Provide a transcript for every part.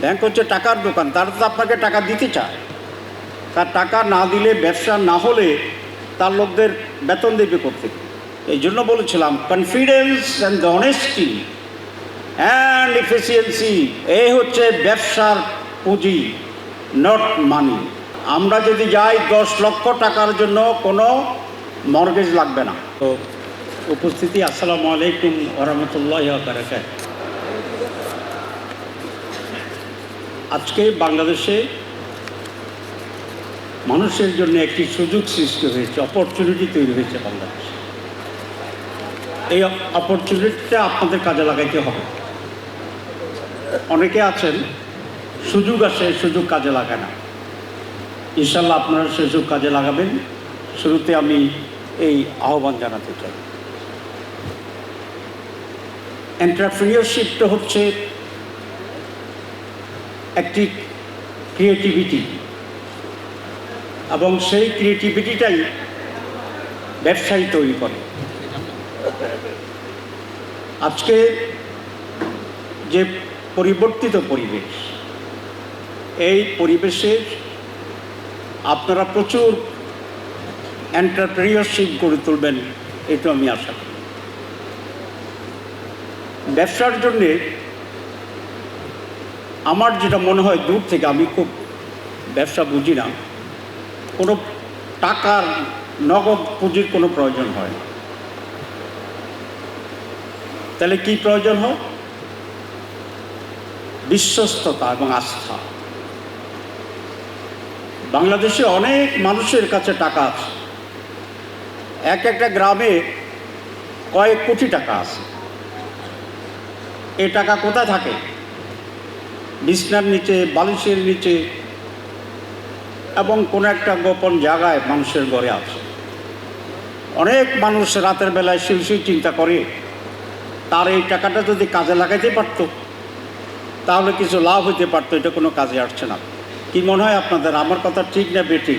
Bank হচ্ছে টাকার দোকান, তারা তো আপনাকে টাকা দিতে চায়। তার টাকা না দিলে, ব্যবসা না হলে তার লোকদের বেতন দেবে করতে এই জন্য বলেছিলাম confidence and honesty and efficiency এই হচ্ছে ব্যবসার পুঁজি নট মানি আমরা যদি যাই দশ লক্ষ টাকার জন্য, কোনো মর্গেজ লাগবে না। তো, উপস্থিতি, আসসালামু আলাইকুম ওরহমতুল্লাহ বারাকাত আজকে বাংলাদেশে মানুষের জন্য একটি সুযোগ সৃষ্টি হয়েছে অপরচুনিটি তৈরি হয়েছে বাংলাদেশে। এই অপরচুনিটিটা আপনাদের কাজে লাগাইতে হবে। অনেকে আছেন, সুযোগ আসে সুযোগ কাজে লাগায় না। ইনশাল্লাহ আপনারা সুযোগ কাজে লাগাবেন। শুরুতে আমি এই আহ্বান জানাতে চাই। এন্টারপ্রিনিয়রশিপটা হচ্ছে একটি ক্রিয়েটিভিটি এবং সেই ক্রিয়েটিভিটিটাই ব্যবসায়ী তৈরি করে। আজকে যে পরিবর্তিত পরিবেশ, এই পরিবেশে আপনারা প্রচুর এন্টারপ্রিনিয়রশিপ গড়ে তুলবেন এটা আমি আশা করি। ব্যবসার জন্যে আমার যেটা মনে হয় দূর থেকে, আমি খুব ব্যবসা বুঝি না, কোনো টাকার নগদ পুঁজির কোনো প্রয়োজন হয় তাহলে কি প্রয়োজন হয়? বিশ্বস্ততা এবং আস্থা। বাংলাদেশে অনেক মানুষের কাছে টাকা আছে। এক একটা গ্রামে কয়েক কোটি টাকা আছে। এ টাকা কোথায় থাকে? বিছনার নিচে, বালিশের নিচে এবং কোনো একটা গোপন জায়গায় মানুষের ঘরে আছে। অনেক মানুষ রাতের বেলায় শুয়ে চিন্তা করে, তার এই টাকাটা যদি কাজে লাগাইতে পারতো, তাহলে কিছু লাভ হইতে পারতো, এটা কোনো কাজে আসছে না। কি মনে হয় আপনাদের? আমার কথা ঠিক না বেঠিক?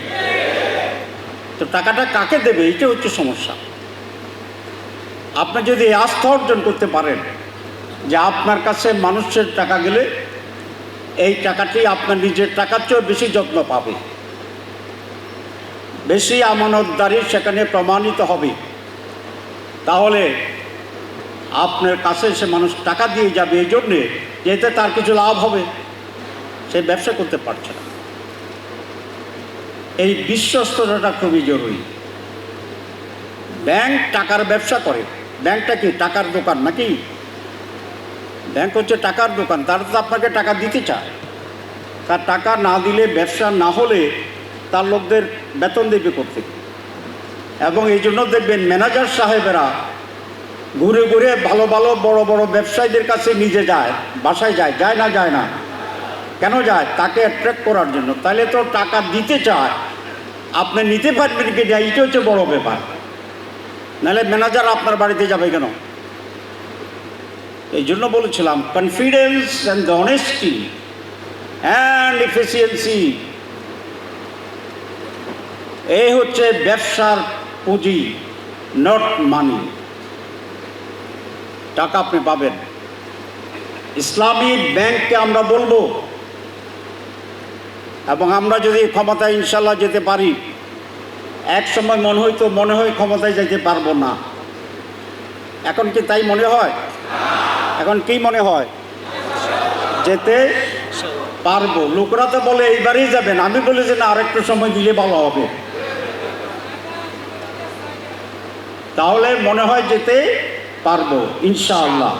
তো টাকাটা কাকে দেবে? এটা হচ্ছে সমস্যা। আপনি যদি আস্থা অর্জন করতে পারেন যে আপনার কাছে মানুষের টাকা গেলে এই টাকাটি আপনার নিজের টাকার চেয়েও বেশি যত্ন পাবে। বেশি আমানতদারি সেখানে প্রমাণিত হবে। তাহলে আপনার কাছে সে মানুষ টাকা দিয়ে যাবে এই জন্যে যেতে তার কিছু লাভ হবে। সে ব্যবসা করতে পারছে না। এই বিশ্বস্ততাটা খুবই জরুরি। ব্যাংক টাকার ব্যবসা করে। ব্যাংকটা কি টাকার দোকান নাকি? ব্যাংক হচ্ছে টাকার দোকান, তারা তো আপনাকে টাকা দিতে চায়। তার টাকা না দিলে ব্যবসা না হলে তার লোকদের বেতন দেবে করতে এবং এই জন্য দেখবেন ম্যানেজার সাহেবেরা ঘুরে ঘুরে ভালো ভালো বড় বড় ব্যবসায়ীদের কাছে নিজে যায়, বাসায় যায় যায় না যায় না। কেন যায়? তাকে অ্যাট্রাক্ট করার জন্য। তাহলে তো টাকা দিতে চায়। আপনি নিতে পারবেন কি এটা হচ্ছে বড় ব্যাপার। নাহলে ম্যানেজার আপনার বাড়িতে যাবে কেন? এই জন্য বলেছিলাম confidence and the honesty and efficiency এই হচ্ছে ব্যবসার পুঁজি নট মানি টাকা আপনি পাবেন। ইসলামী ব্যাংককে আমরা বলব, এবং আমরা যদি ক্ষমতায় ইনশাল্লাহ যেতে পারি, এক সময় মনে হয়তো মনে হয় ক্ষমতায় যেতে পারব না। এখন কি তাই মনে হয়? এখন কি মনে হয়? যেতে পারব। লোকরা তো বলে, এইবারেই যাবেন। আমি বলি যে, না, আরেকটু সময় দিলে ভালো হবে। তাহলে মনে হয় যেতে পারব, ইনশাআল্লাহ।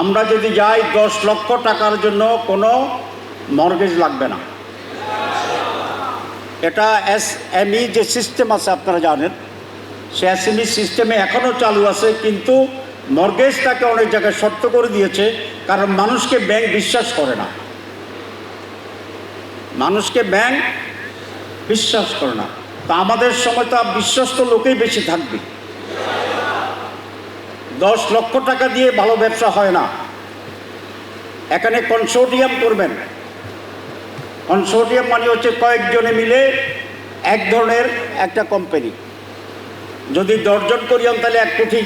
আমরা যদি যাই, দশ লক্ষ টাকার জন্য কোনো মর্গেজ লাগবে না। এটা এস এমই যে সিস্টেম আছে, আপনারা জানেন। সে এসএমই সিস্টেমে এখনও চালু আছে, কিন্তু মর্গেজটাকে অনেক জায়গায় শর্ত করে দিয়েছে, কারণ মানুষকে ব্যাংক বিশ্বাস করে না। মানুষকে ব্যাংক বিশ্বাস করে না। তা আমাদের সময় তো বিশ্বস্ত লোকেই বেশি থাকবে। দশ লক্ষ টাকা দিয়ে ভালো ব্যবসা হয় না। এখানে কনসোর্টিয়াম করবেন। কনসোর্টিয়াম মানে হচ্ছে কয়েকজনে মিলে এক ধরনের একটা কোম্পানি। যদি দশজন করিয়াম তাহলে এক কোটি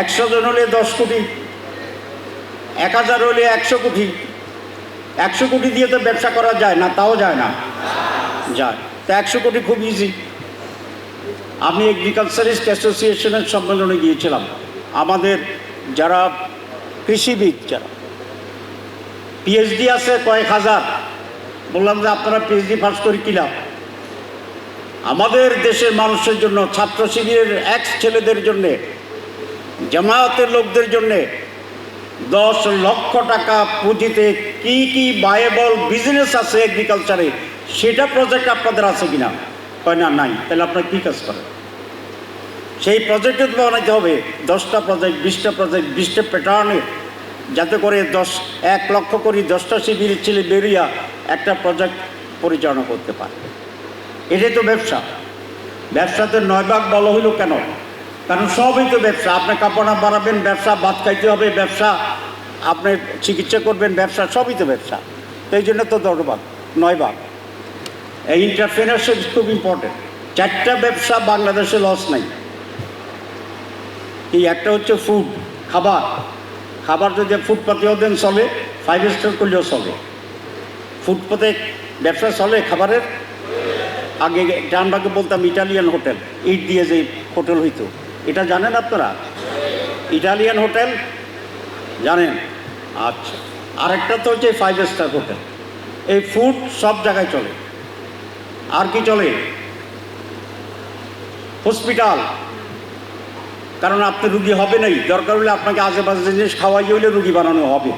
একশো জন হলে দশ কোটি, এক হাজার হলে একশো কোটি একশো কোটি দিয়ে তো ব্যবসা করা যায় না, তাও যায় না। যায়। তো একশো কোটি খুব ইজি আমি এগ্রিকালচারিস্ট অ্যাসোসিয়েশনের সম্মেলনে গিয়েছিলাম। আমাদের যারা কৃষিবিদ, যারা পিএইচডি আছে কয়েক হাজার, বললাম যে আপনারা পিএইচডি পাস করে কিলাম আমাদের দেশের মানুষের জন্য, ছাত্র শিবিরের এক্স ছেলেদের জন্যে জামায়াতের লোকদের জন্যে দশ লক্ষ টাকা পুঁজিতে কি কি বায়েবল বিজনেস আছে এগ্রিকালচারে সেটা প্রজেক্ট আপনাদের আছে কিনা? হয় না, নাই। তাহলে আপনারা কী কাজ করেন? সেই প্রজেক্টে বানাইতে হবে। দশটা প্রজেক্ট বিশটা প্রজেক্ট বিশটা প্যাটার্নে যাতে করে দশ, এক লক্ষ কোটি দশটা শিবিরের ছেলে বেরিয়া একটা প্রজেক্ট পরিচালনা করতে পারে। এটাই তো ব্যবসা। ব্যবসাতে নয় ভাগ বলা হইল কেন? কারণ সবই তো ব্যবসা। আপনি কাপড়া বাড়াবেন, ব্যবসা ভাত খাইতে হবে, ব্যবসা আপনি চিকিৎসা করবেন, ব্যবসা সবই তো ব্যবসা। তো এই জন্য তো ভাগ নয় ভাগ। এই ইন্টারপ্রেনারশিপ খুব ইম্পর্টেন্ট চারটা ব্যবসা বাংলাদেশে লস নাই। এই একটা হচ্ছে ফুড খাবার। খাবার যদি ফুটপাতেও দেন চলে ফাইভ স্টার করলেও চলে। ফুটপাতে ব্যবসা চলে খাবারের? আগে ডানবাগে বলতাম ইটালিয়ান হোটেল, ইট দিয়ে যে হোটেল হইতো। এটা জানেন আপনারা? Italian hotel? জানেন? আচ্ছা। আরেকটা তো হচ্ছে ফাইভ স্টার হোটেল। এই ফুড সব জায়গায় চলে। আর কি চলে? হসপিটাল কারণ আপনি রুগী হবে নাই দরকার হলে আপনাকে আশেপাশে জিনিস খাওয়াই হলে রুগী বানানো হবে।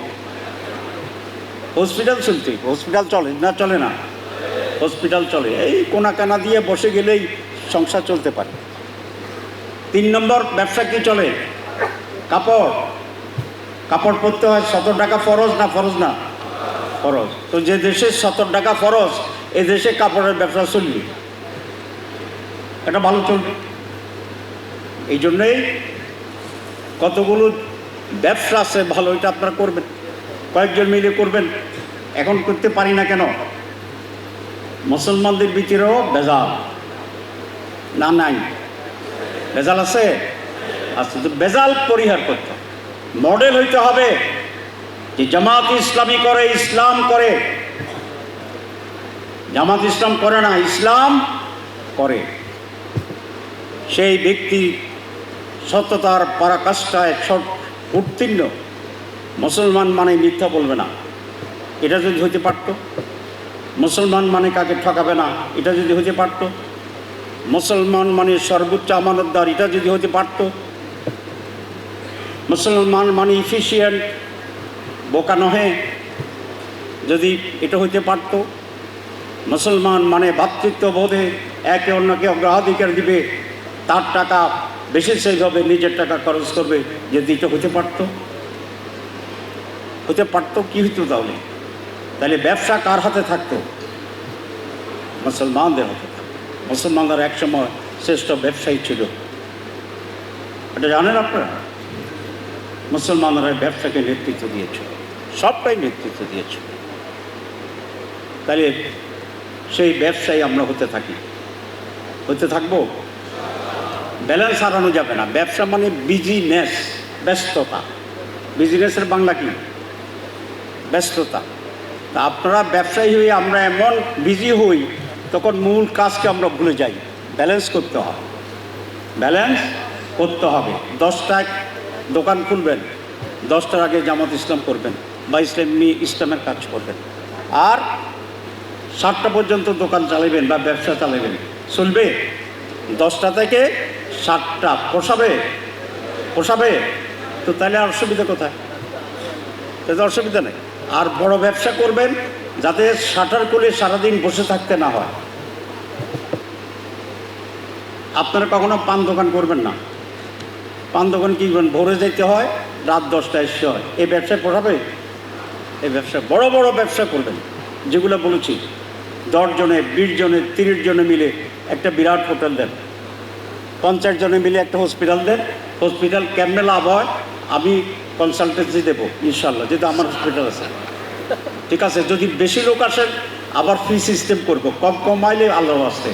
হসপিটাল চলতে হসপিটাল চলে না চলে না? হসপিটাল চলে। এই কোনা কানা দিয়ে বসে গেলেই সংসার চলতে পারে। তিন নম্বর ব্যবসা কি চলে? কাপড়। কাপড় পরতে হয় সতেরো টাকা ফরজ না ফরজ না? ফরজ। তো যে দেশে সতেরো টাকা ফরজ, এ দেশে কাপড়ের ব্যবসা চলবে। এটা ভালো চলবে। এই জন্যেই কতগুলো ব্যবসা আছে ভালো, এটা আপনারা করবেন। কয়েকজন মিলে করবেন। এখন করতে পারি না কেন? মুসলমানদের ভিতরেও বেজাল না, নাই। বেজাল আছে? আচ্ছা তো বেজাল পরিহার করতে। মডেল হইতে হবে যে জামাত ইসলামী করে, ইসলাম করে। জামাত ইসলাম করে না, ইসলাম করে। সেই ব্যক্তি সততার পরাকাষ্ঠায় উত্তীর্ণ। মুসলমান মানে মিথ্যা বলবে না। এটা যদি হতে পারতো, মুসলমান মানে কাকে ঠকাবে না, এটা যদি হতে পারত মুসলমান মানে সর্বোচ্চ আমানতদার, এটা যদি হতে পারত। মুসলমান মানে ইফিসিয়েন্ট বোকা নহে। যদি এটা হইতে পারত, মুসলমান মানে ভ্রাতৃত্ববোধে একে অন্যকে অগ্রাধিকার দিবে, তার টাকা বেশি সেভ হবে, নিজের টাকা খরচ করবে, যদি এটা হতে পারত। হতে পারতো কি হইতো তাহলে? তাহলে ব্যবসা কার হাতে থাকতো? মুসলমানদের হাতে থাকতো মুসলমানরা একসময় শ্রেষ্ঠ ব্যবসায়ী ছিল। এটা জানেন আপনারা? মুসলমানরা ব্যবসাকে নেতৃত্ব দিয়েছে। সবটাই নেতৃত্ব দিয়েছে। তাহলে সেই ব্যবসায়ী আমরা হতে থাকি। হতে থাকব? ব্যালেন্স হারানো যাবে না। ব্যবসা মানে বিজিনেস ব্যস্ততা। বিজনেসের বাংলা কি? ব্যস্ততা। তা আপনারা ব্যবসায়ী হয়ে আমরা এমন বিজি হই তখন মূল কাজকে আমরা ভুলে যাই। ব্যালেন্স করতে হবে। ব্যালেন্স করতে হবে। দশটায় দোকান খুলবেন। দশটার আগে জামাত ইসলাম করবেন বা ইসলামী ইসলামের কাজ করবেন। আর সাতটা পর্যন্ত দোকান চালাবেন বা ব্যবসা চালাবেন চলবে। দশটা থেকে সাতটা। পোষাবে? পোষাবে? তো তাহলে অসুবিধা কোথায়? তাতে অসুবিধা নেই। আর বড় ব্যবসা করবেন যাতে শাটার খুলে সারাদিন বসে থাকতে না হয়। আপনারা কখনো পান দোকান করবেন না। পান দোকান কি করবেন? ভোরে যেতে হয়, রাত দশটায় এসে হয়। এই ব্যবসায় পড়াবে? এই ব্যবসা বড় বড় ব্যবসা করবেন। যেগুলো বলেছি, দশ জনে, বিশ জনে, তিরিশ জনে মিলে একটা বিরাট হোটেল দেন। পঞ্চাশ জনে মিলে একটা হসপিটাল দেন। হসপিটাল কেমনে লাভ হয়, আমি কনসালটেন্সি দেবো ইনশাল্লাহ যেহেতু আমার হসপিটাল আছে। ঠিক আছে, যদি বেশি লোক আসেন, আবার ফ্রি সিস্টেম করব। কম কম আইলে আল্লাহ আসতে